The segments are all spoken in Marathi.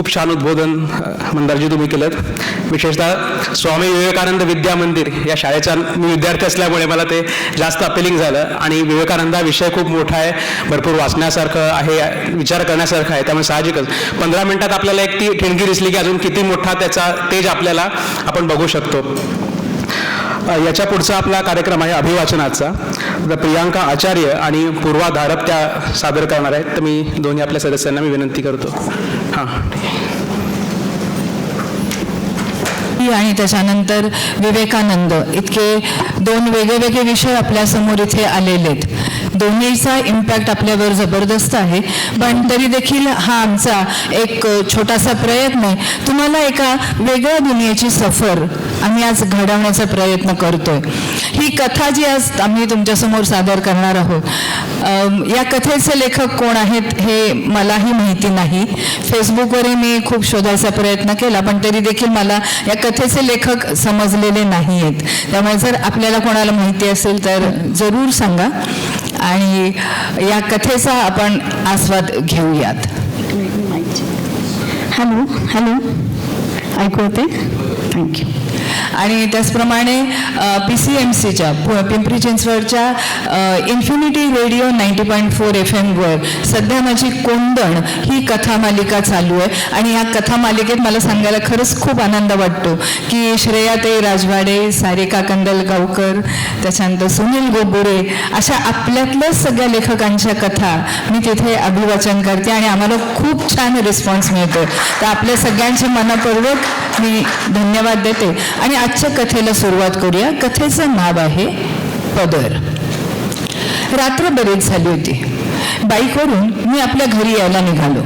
खूप छान उद्बोधन मंदारजी तुम्ही केलं विशेषतः स्वामी विवेकानंद विद्या मंदिर या शाळेचा मी विद्यार्थी असल्यामुळे मला ते जास्त अपिलिंग झालं. आणि विवेकानंद हा विषय खूप मोठा आहे भरपूर वाचण्यासारखं आहे विचार करण्यासारखं आहे त्यामुळे साहजिकच. पंधरा मिनिटात आपल्याला एक ती ठिणगी दिसली की अजून किती मोठा त्याचा तेज आपल्याला आपण बघू शकतो. याच्या पुढचा आपला कार्यक्रम आहे अभिवाचनाचा. तर प्रियांका आचार्य आणि पूर्वा धारप त्या सादर करणार आहेत. तर मी दोन्ही आपल्या सदस्यांना मी विनंती करतो. आणि त्याच्यानंतर विवेकानंद. इतके दोन वेगळे वेगळे विषय आपल्यासमोर इथे आलेले आहेत दोन्हीचा इम्पॅक्ट आपल्यावर जबरदस्त आहे. पण तरी देखील हा आमचा एक छोटासा प्रयत्न आहे. तुम्हाला एका वेगळ्या दुनियेची सफर आम्ही आज घडवण्याचा प्रयत्न करतोय. ही कथा जी आज आम्ही तुमच्यासमोर सादर करणार आहोत या कथेचे लेखक कोण आहेत हे मलाही माहिती नाही. फेसबुकवरही मी खूप शोधायचा प्रयत्न केला पण तरी देखील मला या कथेचे लेखक समजलेले नाही आहेत त्यामुळे जर आपल्याला कोणाला माहिती असेल तर जरूर सांगा आणि या कथेचा आपण आस्वाद घेऊयात. Hello hello. ऐकू होते थँक्यू आणि त्याचप्रमाणे पी सी एम सीच्या पिंपरी चिंचवडच्या infinity radio ninety point four F एमवर सध्या माझी कोंदण ही कथा मालिका चालू आहे. आणि या कथा मालिकेत मला सांगायला खरंच खूप आनंद वाटतो की श्रेयाताई राजवाडे सारिका कंदलगावकर त्याच्यानंतर सुनील गोबुरे अशा आपल्यातल्याच सगळ्या लेखकांच्या कथा मी तिथे अभिवाचन करते आणि आम्हाला खूप छान रिस्पॉन्स मिळतो. तर आपल्या सगळ्यांचे मनपूर्वक मी धन्यवाद देते. आणि आजच्या कथेला सुरुवात करूया. कथेचं नाव आहे पदर. रात्र बरीच झाली होती. बाईकवरून मी आपल्या घरी यायला निघालो.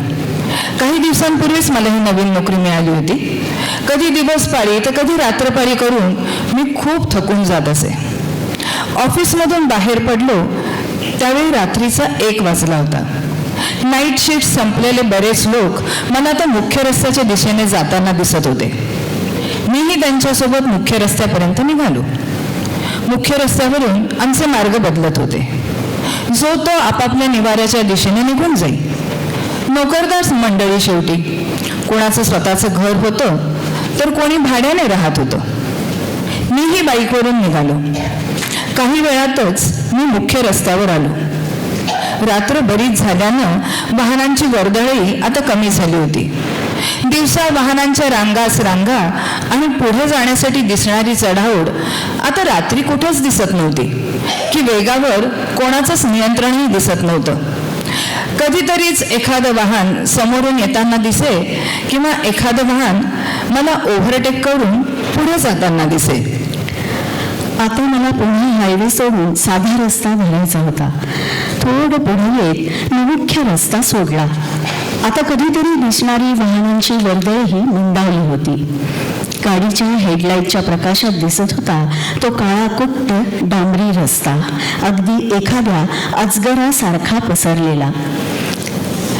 काही दिवसांपूर्वीच मला ही नवीन नोकरी मिळाली होती. कधी दिवस पाळी तर कधी रात्रपाळी करून मी खूप थकून जात असे. ऑफिसमधून बाहेर पडलो त्यावेळी रात्रीचा एक वाजला होता. नाईट शिफ्ट संपलेले बरेच लोक मला आता मुख्य रस्त्याच्या दिशेने जाताना दिसत होते. मीही त्यांच्यासोबत मुख्य रस्त्यापर्यंत निघालो. मुख्य रस्त्यावरून आमचे मार्ग बदलत होते. जो तो आपापल्या निवाऱ्याच्या दिशेने निघून जाई. नोकरदार मंडळी शेवटी कोणाचं स्वतःचं घर होतं तर कोणी भाड्याने राहत होतं. मीही बाईकवरून निघालो. काही वेळातच मी मुख्य रस्त्यावर आलो. रात्र बरीच झाल्यानं वाहनांची वर्दळही आता कमी झाली होती. दिवसा वाहनांच्या रांगास रांगा आणि पुढे जाण्यासाठी दिसणारी चढाओढ आता रात्री कुठेच दिसत नव्हती की वेगावर कोणाचंच नियंत्रणही दिसत नव्हतं. कधीतरीच एखादं वाहन समोरून येताना दिसे किंवा एखादं वाहन मला ओव्हरटेक करून पुढे जाताना दिसे. आता मला पुन्हा हायवे सोडून साधा रस्ता भरायचा होता. थोडं पुढे येत मी मुख्य रस्ता सोडला. आता कधीतरी दिसणारी वाहनांची वर्दळही मंदावली होती. गाडीच्या हेडलाईटच्या प्रकाशात दिसत होता तो काळा कुट्ट डांबरी रस्ता. अगदी एखाद्या अजगरासारखा पसरलेला.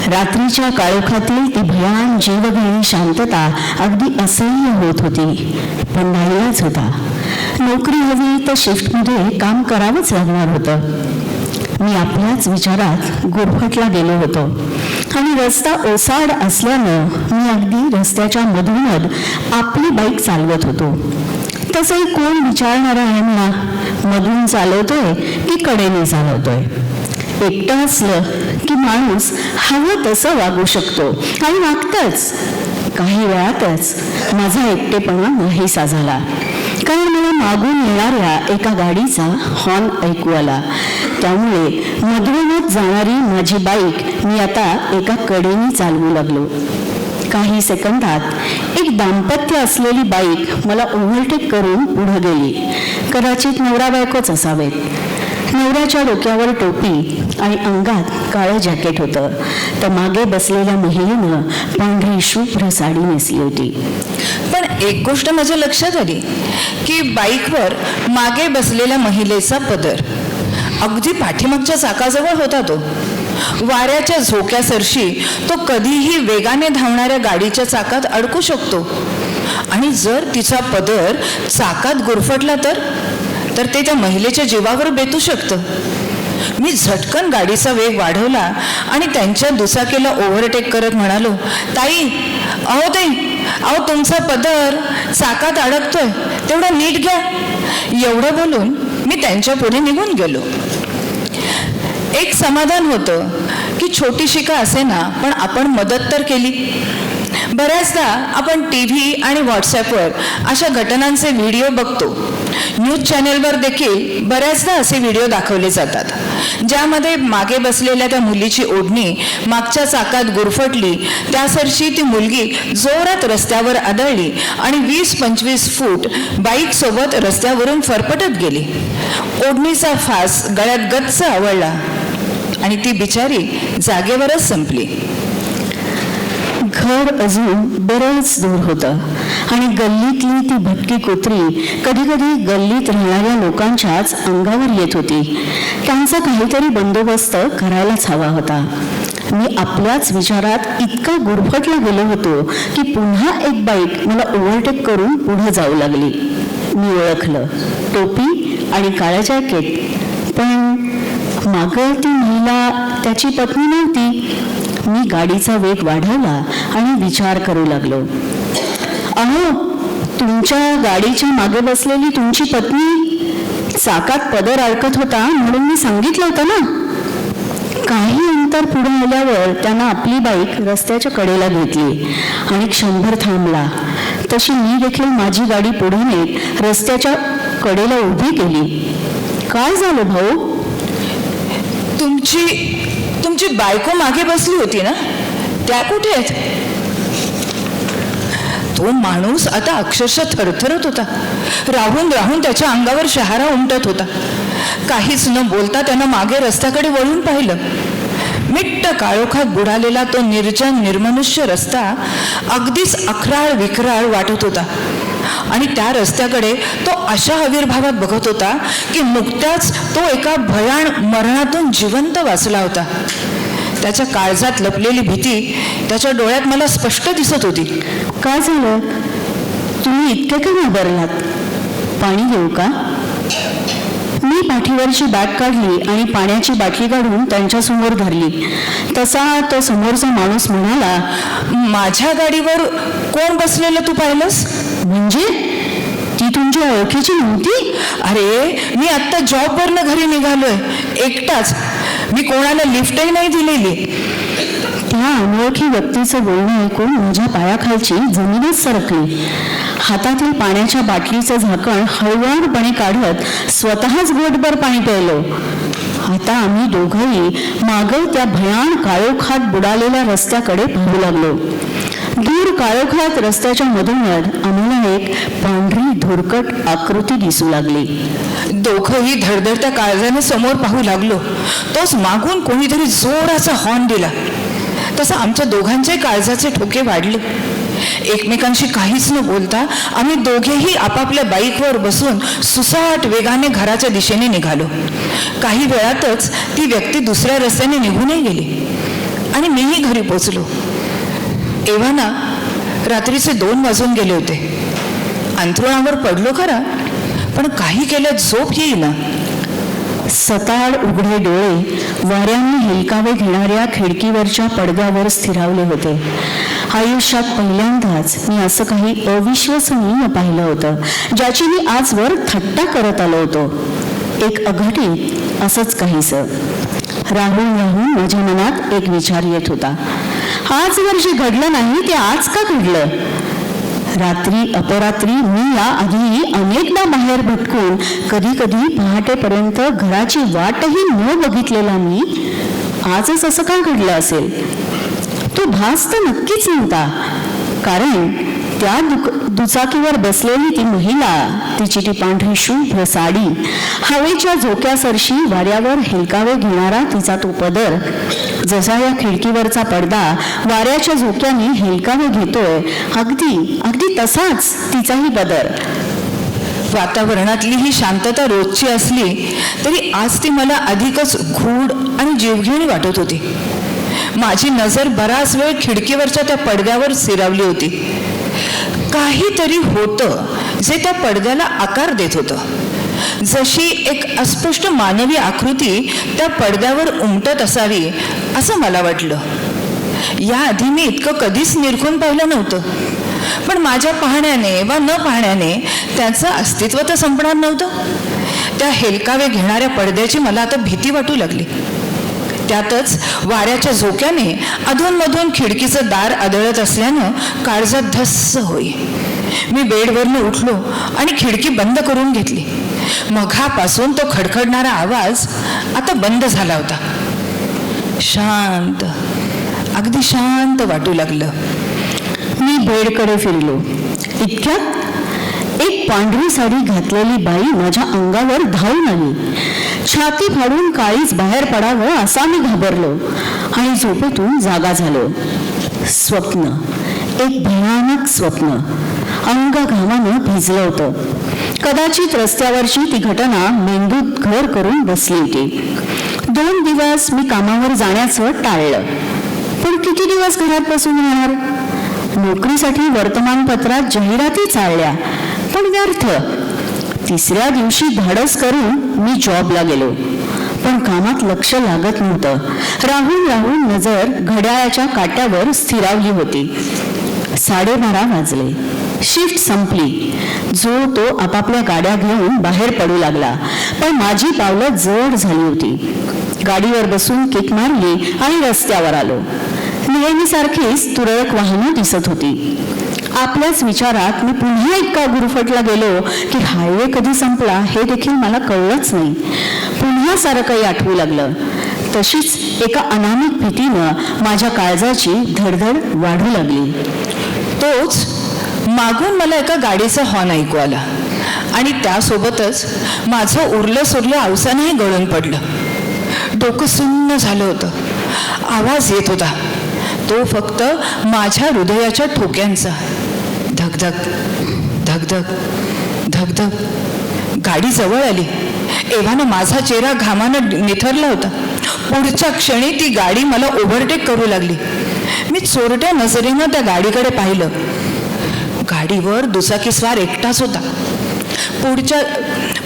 रात्रीच्या काळोखातील ती भयान जीवघेणी शांतता अगदी असह्य होत होती. पण होता. नोकरी हवी तर शिफ्टमध्ये काम करावंच लागणार होतं. मी आपल्याच विचारात गुरफटला गेलो होतो. आणि रस्ता ओसाड असल्यानं मी अगदी रस्त्याच्या मधूनच आपली बाईक चालवत होतो. तसंही कोण विचारणार आहे मला? मधून चालवतोय की कडेने चालवतोय? एकटं असलं की माणूस हवं तसं वागू शकतो. आणि वागतच. काही वेळातच माझा एकटेपणा नाहीसा झाला. कारण मला मागून येणाऱ्या एका गाडीचा हॉर्न ऐकू आला. त्यामुळे मधूनच जाणारी माझी बाईक मी आता एका कडेने चालवू लागलो. काही सेकंदात एक दाम्पत्य असलेली बाईक मला ओव्हरटेक करून पुढे गेली. कदाचित नवरा बायकोच असावेत. नवऱ्याच्या डोक्यावर टोपी आणि अंगात काळं जॅकेट होतं. तर मागे बसलेल्या महिलेनं पांढरी शुभ्र साडी नेसली होती. पण एक गोष्ट माझ्या लक्षात आली की बाईकवर मागे बसलेल्या महिलेचा पदर. अगदी पाठीमागच्या चाकाजवळ होता तो. वाऱ्याच्या झोक्यासरशी तो कधीही वेगाने धावणाऱ्या गाडीच्या चाकात अडकू शकतो. आणि जर तिचा पदर चाकात गुरफटला तर तर ते त्या महिलेच्या जीवावर बेतू शकतं. मी झटकन गाडीचा वेग वाढवला आणि त्यांच्या दुचाकीला ओव्हरटेक करत म्हणालो ताई अहो ताई अहो तुमचा पदर चाकात अडकतोय तेवढा नीट घ्या. एवढं बोलून मी त्यांच्या पुढे निघून गेलो. एक समाधान होतं की छोटीशी का असे ना पण आपण मदत तर केली. बऱ्याचदा आपण टी व्ही आणि व्हॉट्सॲपवर अशा घटनांचे व्हिडिओ बघतो. न्यूज चॅनेलवर देखील बऱ्याचदा असे व्हिडिओ दाखवले जातात. ज्यामध्ये मागे बसलेल्या त्या मुलीची ओढणी मागच्या चाकात गुरफटली त्यासरशी ती मुलगी जोरात रस्त्यावर आदळली आणि वीस पंचवीस फूट बाईकसोबत रस्त्यावरून फरफटत गेली. ओढणीचा फास गळ्यात गच्च आवळला आणि ती बिचारी जागेवरच संपली. घर अजून बरंच दूर होतं. आणि गल्लीतली ती भटकी कुत्री कधी कधी गल्लीत राहणाऱ्या लोकांच्याच अंगावर येत होती. त्यांचा काहीतरी बंदोबस्त करायलाच हवा होता. मी आपल्याच विचारात इतका गुरफटला गेलो होतो की पुन्हा एक बाईक मला ओव्हरटेक करून पुढे जाऊ लागली. मी ओळखलं टोपी आणि काळ्या जॅकेट. पण मागं ती महिला त्याची पत्नी नव्हती. मी गाडीचा वेग वाढवला आणि विचार करू लागलो. अहो तुमच्या गाडीच्या मागे बसलेली तुमची पत्नी चाकात पदर अडकत होता म्हणून मी सांगितलं होतं ना? काही अंतर पुढे आल्यावर त्यानं आपली बाईक रस्त्याच्या कडेला घेतली आणि क्षणभर थांबला. तशी मी देखील माझी गाडी पुढे नेत रस्त्याच्या कडेला उभी केली. काय झालं भाऊ? तुमची तुमची बायको मागे बसली होती ना? त्या कुठे आहेत? तो माणूस आता अक्षरशः थरथरत होता. राहून राहून त्याच्या अंगावर शहारा उमटत होता. काहीच न बोलता त्यानं मागे रस्त्याकडे वळून पाहिलं. मिट्ट काळोखात बुडालेला तो निर्जन निर्मनुष्य रस्ता अगदीच अखराळ विकराळ वाटत होता. आणि त्या रस्त्याकडे तो अशा आविर्भावात बघत होता की नुकत्याच तो एका भयाण मरणातून जिवंत वाचला होता. त्याच्या काळजात लपलेली भीती त्याच्या डोळ्यात मला स्पष्ट दिसत होती. काय झालं? तुम्ही इतके का घाबरलात? पाणी घेऊ का? मी पाठीवरची बॅग काढली आणि पाण्याची बाटली काढून त्यांच्यासमोर धरली. तसा तो समोरचा माणूस म्हणाला माझ्या गाडीवर कोण बसलेलं तू पाहिलंस? म्हणजे? ती तुमच्या ओळखीची नव्हती? अरे मी आत्ता जॉबवरनं घरी निघालोय. एकटाच. मी कोणाला लिफ्टही नाही दिलेली. त्या अनोळखी व्यक्तीचं बोलणं ऐकून माझ्या पायाखालची जमीनच सरकली. हातातील पाण्याच्या बाटलीचं झाकण हळूवारपणे काढत स्वतःच गोटभर पाणी प्यायलो. आता आम्ही दोघंही मागं त्या भयान काळोखात बुडालेल्या रस्त्याकडे पाहू लागलो. दूर काळोखात रस्त्याच्या मधोमध आम्हाला एक पांढरी धुरकट आकृती दिसू लागली. दोघंही धडधडत्या काळजाने समोर पाहू लागलो. तोच मागून कोणीतरी जोराचा हॉर्न दिला. तसं आमच्या दोघांचे काळजाचे ठोके वाढले. एकमेकांशी काहीच न बोलता आम्ही दोघेही आपापल्या बाईकवर बसून सुसाट वेगाने घराच्या दिशेने निघालो. काही वेळातच ती व्यक्ती दुसऱ्या रस्त्याने निघूनही गेली. आणि मीही घरी पोचलो. एव्हाना रात्रीचे दोन वाजून गेले होते. अंथरुणावर पडलो खरा पण काही केलं झोप येईना. सताड उघडे डोळे वाऱ्याने हेलकावे घेणाऱ्या खिडकीवरच्या पडद्यावर स्थिरावले होते. आयुष्यात पहिल्यांदाच मी असं काही अविश्वसनीय पाहिलं होतं ज्याची मी आजवर थट्टा करत आलो होतो. एक अघटित असंच काहीसं. राहून राहून माझ्या मनात एक विचार येत होता. आजवर जे घडलं नाही ते आज का घडलं? रात्री अपरात्री मी या आधी अनेकदा बाहेर भटकून कधी कधी पहाटेपर्यंत घराची वाटही न बघितलेला मी आजच असं का घडलं असेल? तो भास तर नक्कीच नव्हता. कारण त्या दुचाकीवर बसलेली ती महिला तिची ती पांढरी शुभ्र साडी हवेच्या झोक्यासरशी वाऱ्यावर हेलकावे घेणारा तिचा तो पदर जसा या खिडकीवरचा पडदा वाऱ्याच्या झोक्याने हेलकावे घेतोय अगदी अगदी तसाच तिचाही पदर. वातावरणातली ही शांतता रोजची असली तरी आज ती मला अधिकच घूड आणि जीवघेणी वाटत होती. माझी नजर बराच वेळ खिडकीवरच्या त्या पडद्यावर सिरावली होती. काहीतरी होतं जे त्या पडद्याला आकार देत होतं. जशी एक अस्पष्ट मानवी आकृती त्या पडद्यावर उमटत असावी असं मला वाटलं. याआधी मी इतकं कधीच निरखून पाहिलं नव्हतं. पण माझ्या पाहण्याने वा न पाहण्याने त्याचं अस्तित्व तर संपणार नव्हतं. त्या हेलकावे घेणाऱ्या पडद्याची मला आता भीती वाटू लागली. त्यातच वाऱ्याच्या झोक्याने अधूनमधून खिडकीचं दार आदळत असल्यानं काळजात धस्स होई. मी बेडवरनं उठलो आणि खिडकी बंद करून घेतली. मघापासून तो खडखडणारा आवाज आता बंद झाला होता. शांत अगदी शांत वाटू लागलं. मी बेडकडे फिरलो. इतक्यात एक पांढरी साडी घातलेली बाई माझ्या अंगावर धावून आली. छाती फाडून काळीच बाहेर पडावं असा मी घाबरलो आणि झोपेतून जागा झालो. स्वप्न एक भयानक स्वप्न. अंग घामानं भिजलं होतं. कदाचित रस्त्यावरची ती घटना मेंदूत घर करून बसली होती. दोन दिवस मी कामावर जाण्याचं टाळलं. पण किती दिवस घरात बसून राहणार? नोकरीसाठी वर्तमानपत्रात जाहिराती चालल्या. पण व्यर्थ. तिसऱ्या दिवशी धाडस करून मी जॉबला गेलो. पण कामात लक्ष लागत नव्हतं. राहून राहून नजर घड्याळाच्या काट्यावर स्थिरावली होती. साडेबारा वाजले. शिफ्ट संपली. जो तो आपापल्या गाड्या घेऊन बाहेर पडू लागला. पण माझी पावलं जड झाली होती. गाडीवर बसून किक मारली आणि रस्त्यावर आलो. नेहमीसारखीच तुरळक वाहनं दिसत होती. आपल्याच विचारात मी पुन्हा इतका गुरफटला गेलो की हायवे कधी संपला हे देखील मला कळलंच नाही. पुन्हा सारं काही आठवू लागलं. तशीच एका अनामिक भीतीनं माझ्या काळजाची धडधड वाढू लागली. तोच मागून मला एका गाडीचा हॉर्न ऐकू आला. आणि त्यासोबतच माझं उरलं सुरलं आवसानंही गळून पडलं. डोकं सुन्न झालं होतं. आवाज येत होता. तो फक्त माझ्या हृदयाच्या ठोक्यांचा. धगधग धगधग धगधग गाडी जवळ आली. एव्हानं माझा चेहरा घामानं निथरला होता. पुढच्या क्षणी ती गाडी मला ओव्हरटेक करू लागली. मी चोरट्या नजरेनं त्या गाडीकडे पाहिलं. गाडीवर दुचाकीस्वार एकटाच होता. पुढच्या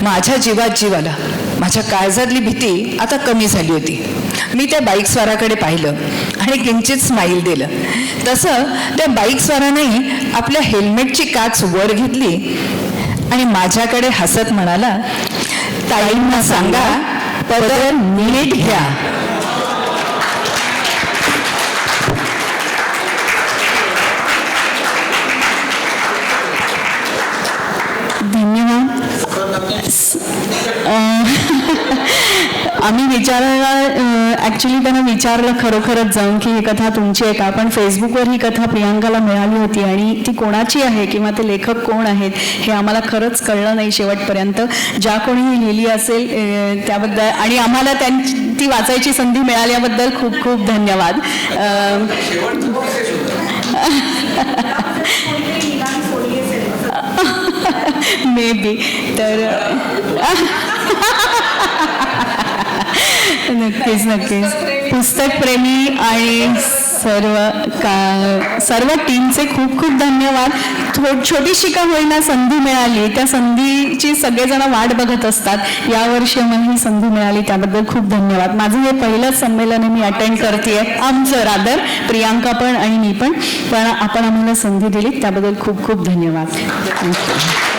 माझ्या जीवात जीव आला. माझ्या काळजातली भीती आता कमी झाली होती. मी त्या बाईकस्वाराकडे पाहिलं आणि किंचित स्माईल दिलं. तसं त्या बाईकस्वारानेही आपल्या हेल्मेटची काच वर घेतली आणि माझ्याकडे हसत म्हणाला ताईंना सांगा पदर नीट घ्या. आम्ही विचारायला ॲक्च्युली त्यांना विचारलं खरोखरच जाऊन की ही कथा तुमची आहे का? पण फेसबुकवर ही कथा प्रियांकाला मिळाली होती आणि ती कोणाची आहे किंवा ते लेखक कोण आहेत हे आम्हाला खरंच कळलं नाही शेवटपर्यंत. ज्या कोणी लिहिली असेल त्याबद्दल आणि आम्हाला त्यांची ती वाचायची संधी मिळाल्याबद्दल खूप खूप धन्यवाद. मे बी तर नक्कीच नक्कीच. पुस्तक प्रेमी आणि सर्व का सर्व टीमचे खूप खूप धन्यवाद. थो छोटीशी का होईना संधी मिळाली. त्या संधीची सगळेजण वाट बघत असतात. यावर्षी आम्हाला ही संधी मिळाली त्याबद्दल खूप धन्यवाद. माझं हे पहिलंच संमेलन मी अटेंड करते आमचं रादर प्रियांका पण आणि मी पण. पण आपण आम्हाला संधी दिली त्याबद्दल खूप खूप धन्यवाद. थँक्यू